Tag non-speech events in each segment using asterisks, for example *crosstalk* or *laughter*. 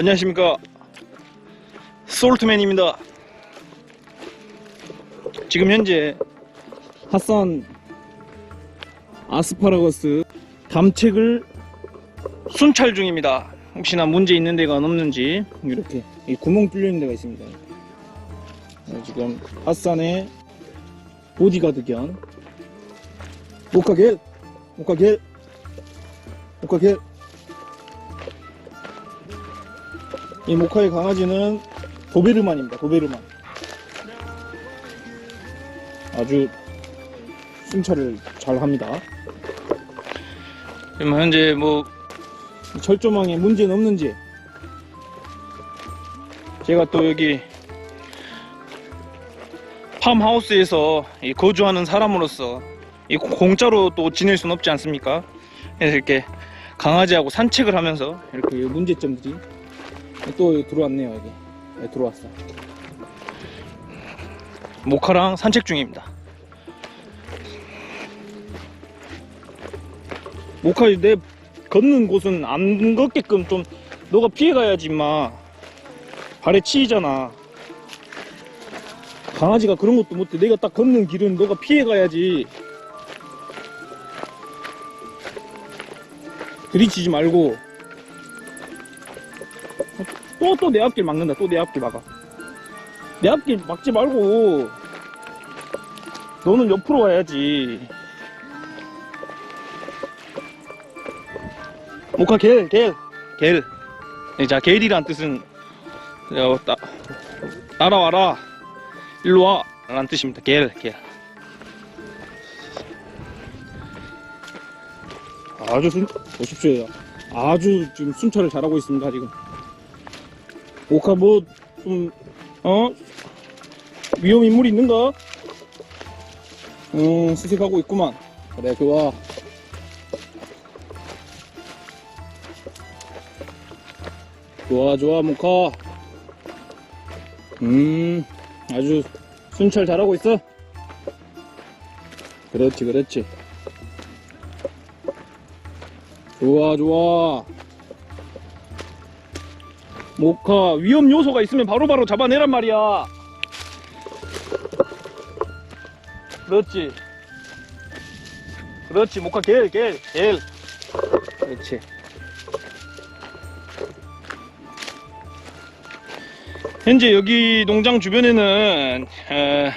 안녕하십니까. 솔트맨입니다. 지금 현재 핫산 아스파라거스 담책을 순찰 중입니다. 혹시나 문제 있는 데가 없는지 이렇게 이 구멍 뚫려 있는 데가 있습니다. 네, 지금 핫산의 보디가드 견 모카겔 모카겔 모카겔 이 모카의 강아지는 도베르만입니다. 도베르만. 아주 순찰을 잘 합니다. 그럼 현재 뭐 철조망에 문제는 없는지 제가 또 여기 팜하우스에서 이 거주하는 사람으로서 이 공짜로 또 지낼 수는 없지 않습니까? 그래서 이렇게 강아지하고 산책을 하면서 이렇게 문제점들이 또 들어왔네요 여기. 네, 들어왔어. 모카랑 산책 중입니다. 모카 내 걷는 곳은 안 걷게끔 좀 너가 피해가야지 임마. 발에 치이잖아. 강아지가 그런 것도 못해. 내가 딱 걷는 길은 너가 피해가야지. 들이치지 말고 또 또 내 앞길 막는다 또 내 앞길 막아 내 앞길 막지 말고 너는 옆으로 와야지 모카 겔, 겔, 겔. 네, 자, 겔이란 뜻은 어, 따, 따라와라, 일로 와, 라는 뜻입니다. 겔, 겔. 아주 순, 보십시오. 아주 지금 순찰을 잘하고 있습니다, 지금. 모카 뭐, 좀, 어? 위험 인물이 있는가? 음, 수색하고 있구만. 그래, 좋아. 좋아, 좋아, 모카. 음, 아주 순찰 잘하고 있어. 그렇지, 그렇지. 좋아, 좋아. 모카, 위험 요소가 있으면 바로 바로 잡아내란 말이야. 그렇지. 그렇지, 모카, 겔, 겔, 겔. 그렇지. 현재 여기 농장 주변에는 어,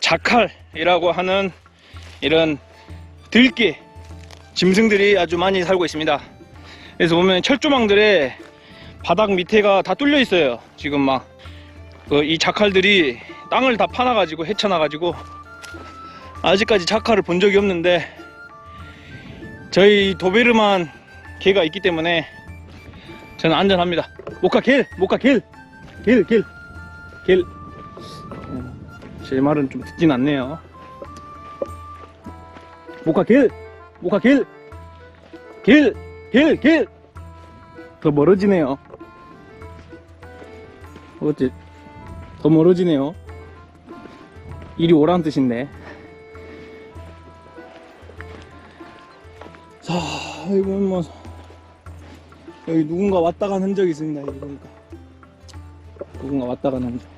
자칼이라고 하는 이런 들깨 짐승들이 아주 많이 살고 있습니다. 그래서 보면 철조망들의 바닥 밑에가 다 뚫려 있어요. 지금 막 이 자칼들이 땅을 다 파놔 가지고 헤쳐놔가지고 아직까지 자칼을 본 적이 없는데 저희 도베르만 개가 있기 때문에 저는 안전합니다. 모카 겔, 모카 겔, 겔. 제 말은 좀 듣진 않네요. 모카 겔, 모카 겔, 겔, 겔, 겔. 더 멀어지네요. 어째 더 멀어지네요. 이리 오란 뜻인데. 자, 이건 뭐. 여기 누군가 왔다 간 흔적이 있습니다. 여기 보니까. 누군가 왔다 간 흔적.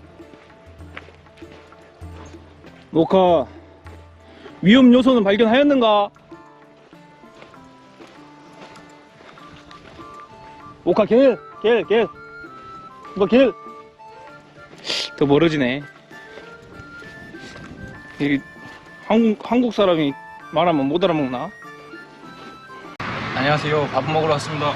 모카, 위험 요소는 발견하였는가? 모카, 겔, 겔, 겔. 모카, 겔. 더 멀어지네. 이 한국, 한국 사람이 말하면 못 알아먹나? 안녕하세요. 밥 먹으러 왔습니다.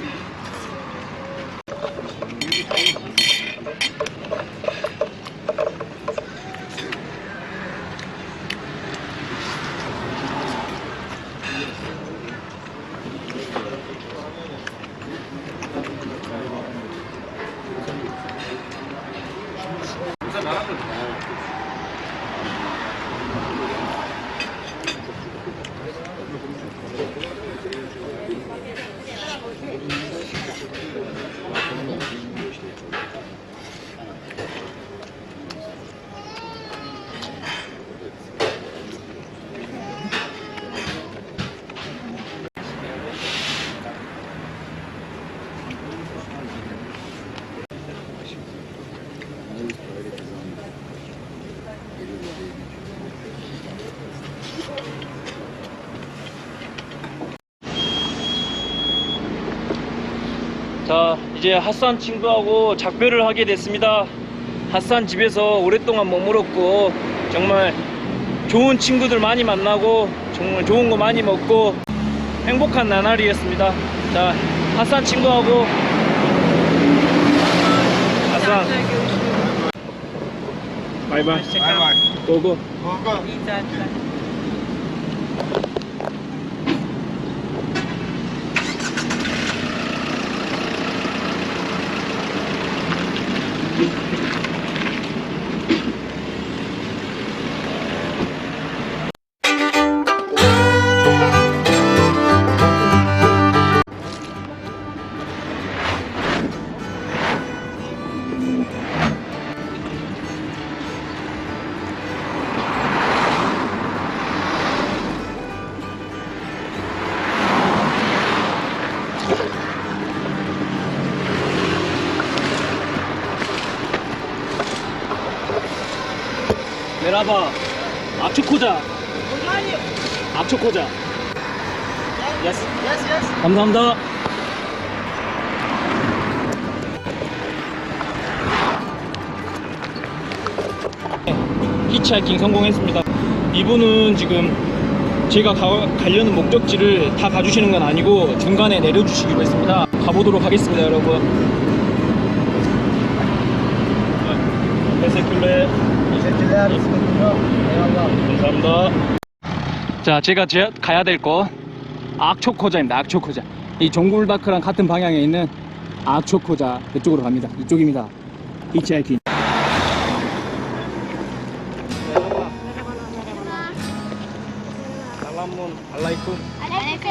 building. 이제 핫산 친구하고 작별을 하게 됐습니다. 핫산 집에서 오랫동안 머물었고, 정말 좋은 친구들 많이 만나고, 정말 좋은 거 많이 먹고, 행복한 나날이었습니다. 자, 핫산 친구하고, 핫산, 바이바이. 바이바이. 고고. 고고. 라바 압축코자. 압축코자. 예스 감사합니다. 히치하이킹 성공했습니다. 이분은 지금 제가 가, 가려는 목적지를 다 가주시는 건 아니고 중간에 내려주시기로 했습니다. 가보도록 하겠습니다 여러분. 베세큘레 감사합니다. 자, 제가 제, 가야 될 곳 악초코자입니다. 악초코자. 이 종굴다크랑 같은 방향에 있는 악초코자 그쪽으로 갑니다. 이쪽입니다. 히치하이킹. 살라문 알라이쿰. Alaikum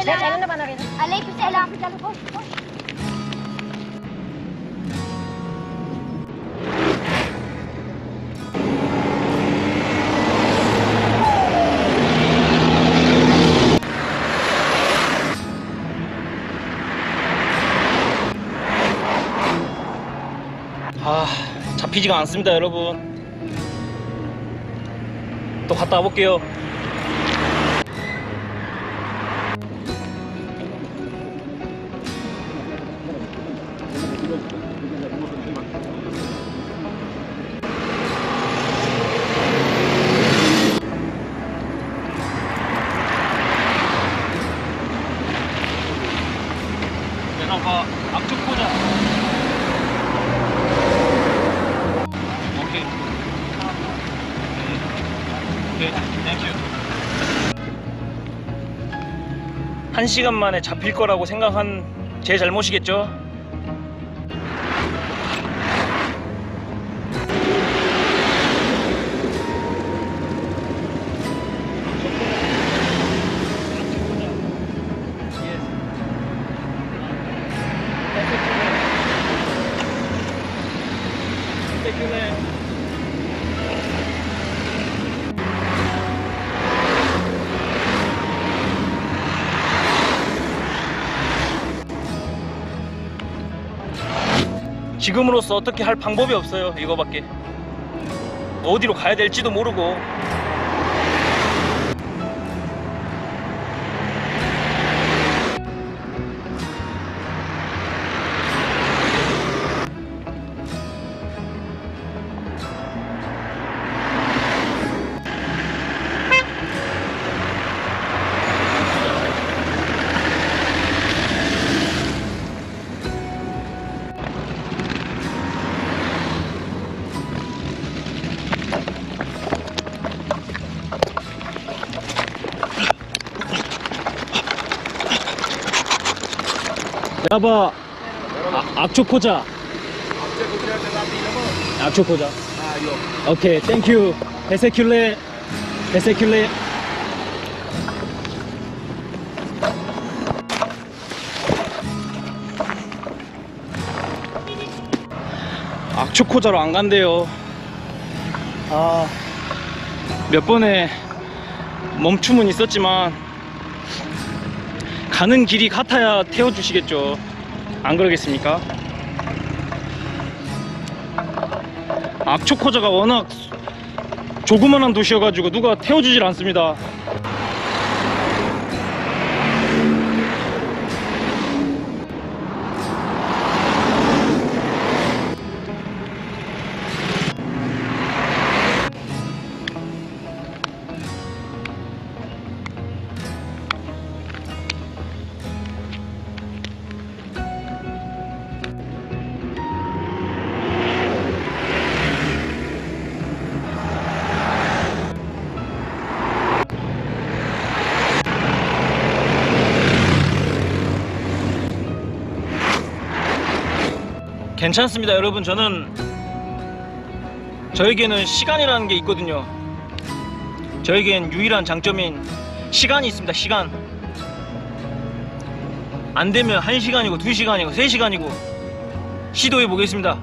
Alaikum salam. 아, 잡히지가 않습니다, 여러분. 또 갔다 와볼게요. 1시간 만에 잡힐 거라고 생각한 제 잘못이겠죠? 지금으로서 어떻게 할 방법이 없어요. 이거밖에. 어디로 가야 될지도 모르고. 야바 아, 악초코자. 악초코자. 오케이 땡큐 베세큘레 베세큘레. 악초코자로 안 간대요. 아 몇 번의 멈춤은 있었지만 가는 길이 같아야 태워주시겠죠. 안 그러겠습니까? 악초코자가 워낙 조그만한 도시여가지고 누가 태워주질 않습니다. 괜찮습니다, 여러분. 저는 저에게는 시간이라는 게 있거든요. 저에겐 유일한 장점인 시간이 있습니다. 시간. 안 되면 1시간이고 2시간이고 3시간이고 시도해 보겠습니다.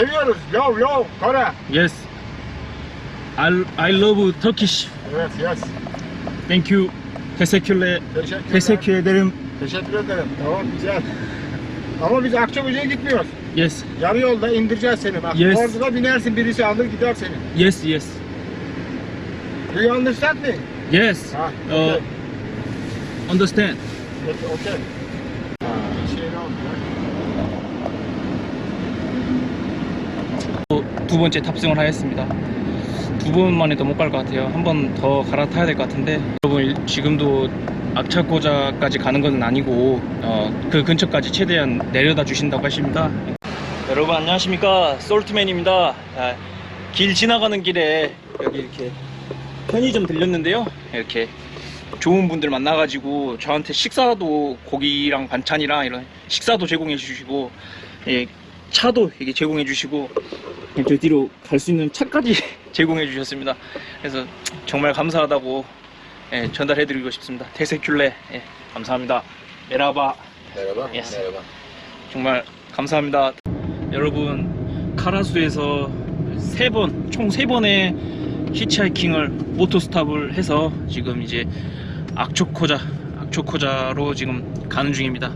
Seviyoruz. Yo yo Kore. Yes. I, I love Turkish. Evet yes. Thank you. Teşekkürler. Teşekkür, Teşekkür ederim. Teşekkür ederim. Tamam güzel. Ama biz Akçakoca'ya gitmiyoruz. Yes. Yarı yolda indireceğiz seni bak. Yes. Orada binersin birisi alır gider seni. Yes, yes. Do you understand me? Yes. Ha, Uh, okay. understand. Okay, okay. 번째 탑승을 하였습니다. 두 번만에 더 못 갈 것 같아요. 한 번 더 갈아타야 될 것 같은데 여러분 일- 지금도 악차고자까지 가는 건 아니고 어, 그 근처까지 최대한 내려다 주신다고 하십니다. 여러분 안녕하십니까 솔트맨입니다. 아, 길 지나가는 길에 여기 이렇게 편의점 들렸는데요. 이렇게 좋은 분들 만나가지고 저한테 식사도 고기랑 반찬이랑 이런 식사도 제공해 주시고 예, 차도 이게 제공해 주시고 저 뒤로 갈 수 있는 차까지 *laughs* 제공해 주셨습니다. 그래서 정말 감사하다고 예, 전달해 드리고 싶습니다. 테세큘레 예, 감사합니다. 메라바 Merhaba. Yes. Merhaba. 정말 감사합니다. 여러분 카라수에서 세 번, 총 세 번의 히치하이킹을 모토스탑을 해서 지금 이제 악초코자, 악초코자로 지금 가는 중입니다.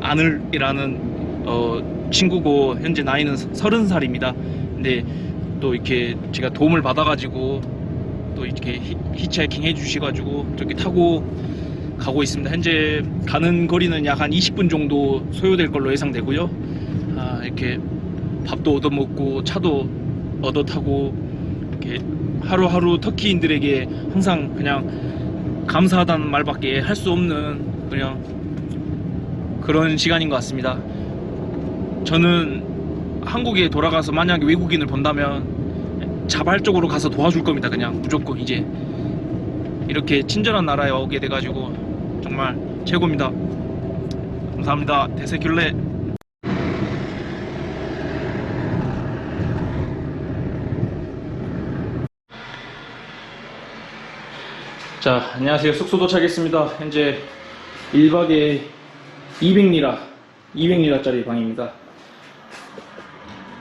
아늘이라는 어, 친구고 현재 나이는 서른 살입니다. 근데 또 이렇게 제가 도움을 받아가지고 또 이렇게 히, 히치하이킹 해주셔가지고 저렇게 타고 가고 있습니다. 현재 가는 거리는 약 한 20분 정도 소요될 걸로 예상되고요. 아, 이렇게 밥도 얻어 먹고 차도 얻어 타고 이렇게 하루하루 터키인들에게 항상 그냥 감사하다는 말밖에 할 수 없는 그냥 그런 시간인 것 같습니다. 저는 한국에 돌아가서 만약에 외국인을 본다면 자발적으로 가서 도와줄 겁니다. 그냥 무조건 이제 이렇게 친절한 나라에 오게 돼가지고 정말 최고입니다. 감사합니다. 대세귤레. 자, 안녕하세요. 숙소 도착했습니다. 현재 1박에 200리라, 200리라짜리 방입니다.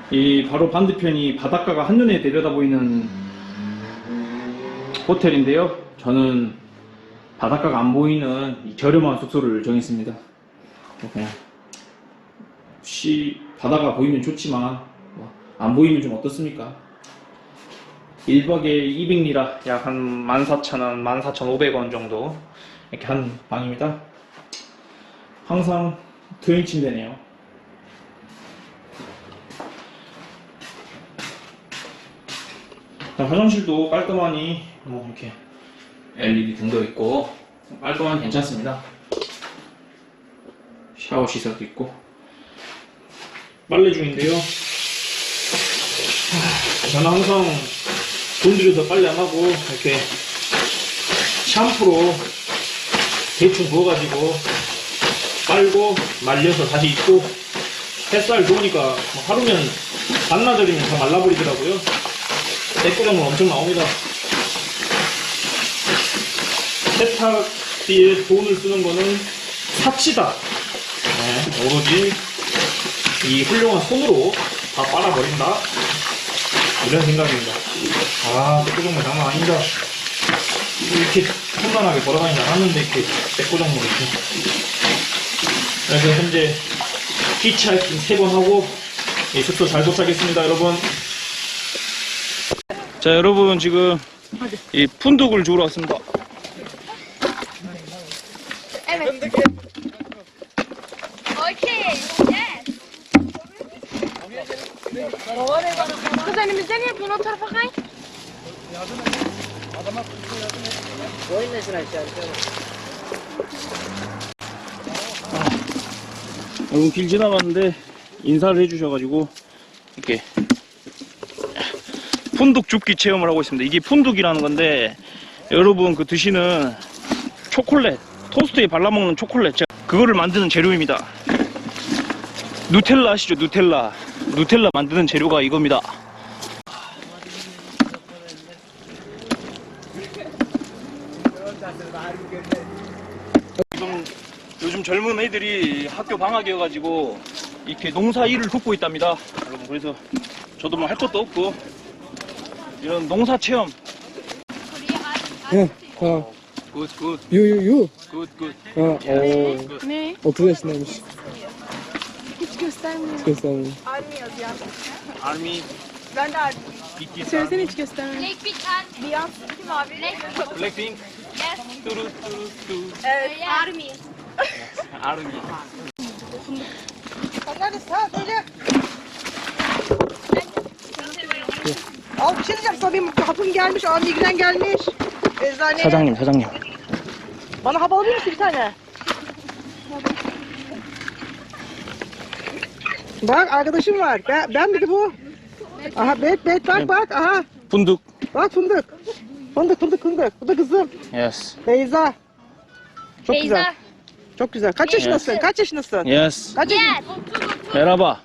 이 바로 반대편이 바닷가가 한눈에 내려다 보이는 호텔인데요. 저는 바닷가가 안 보이는 이 저렴한 숙소를 정했습니다. 그냥 혹시 바다가 보이면 좋지만 뭐안 보이면 좀 어떻습니까? 1박에 200리라 약 한 14,000원, 14,500원 정도 이렇게 한 방입니다. 항상 트윈 침대네요. 화장실도 깔끔하니 뭐 이렇게 LED 등도 있고 깔끔하니 괜찮습니다. 샤워 시설도 있고 빨래 중인데요. 하, 저는 항상 돈 들여서 빨래 안 하고 이렇게 샴푸로 대충 부어가지고 빨고 말려서 다시 입고 햇살 좋으니까 뭐 하루면 반나절이면 다 말라버리더라고요. 대꾸장물 엄청 나옵니다. 세탁비에 돈을 쓰는 거는 사치다. 네, 오로지 이 훌륭한 손으로 다 빨아버린다. 이런 생각입니다. 아, 대꾸장물 장난 아니다. 이렇게 험난하게 걸어다니지 않았는데 이렇게 이렇게 그래서 현재 히치하이킹 세 번 하고 이 숙소 잘 도착했습니다 여러분 자 여러분 지금 이 푼둑을 주우러 왔습니다 önümüzde niye bunu o tarafa kay? 여러분 길 지나갔는데 인사를 해주셔가지고 이렇게 푼둑 줍기 체험을 하고 있습니다. 이게 푼둑이라는 건데 여러분 그 드시는 초콜릿 토스트에 발라먹는 제가 그거를 만드는 재료입니다. 누텔라 아시죠? 누텔라. 누텔라 만드는 재료가 이겁니다. 지금 요즘 젊은 애들이 학교 방학이어가지고 이렇게 농사 일을 돕고 있답니다. 여러분 그래서 저도 뭐 할 것도 없고 이런 농사 체험 예, 아, 굿굿 유, 유, 유. 굿굿 아, 어, Ne? 30 yaşındaymış. Hiç göstermiyor. Göstermiyor. 아미 Ben de abi. 비키 Söylesene hiç göstermiyor. Blackpink and Beyonce. Kim abi? Blackpink. 블랙핑 Yes. 뚜루 뚜루 뚜 Evet. Army. 아르미 Al bir şey diyeceğim sana benim hapım gelmiş, amigren gelmiş. Eczane. 사장님 사장님 Bana hap alabilir misin bir tane? Bak arkadaşım var. Ben, ben dedi bu. Aha bet bet bak bak aha. 분둑 Bak fındık. Fındık fındık fındık. Bu da kızım. 예스 Beyza. Çok güzel. Beyza. Çok güzel. Kaç yaşındasın? Kaç yaşındasın? 예스 Kaç yaşındasın? 메라바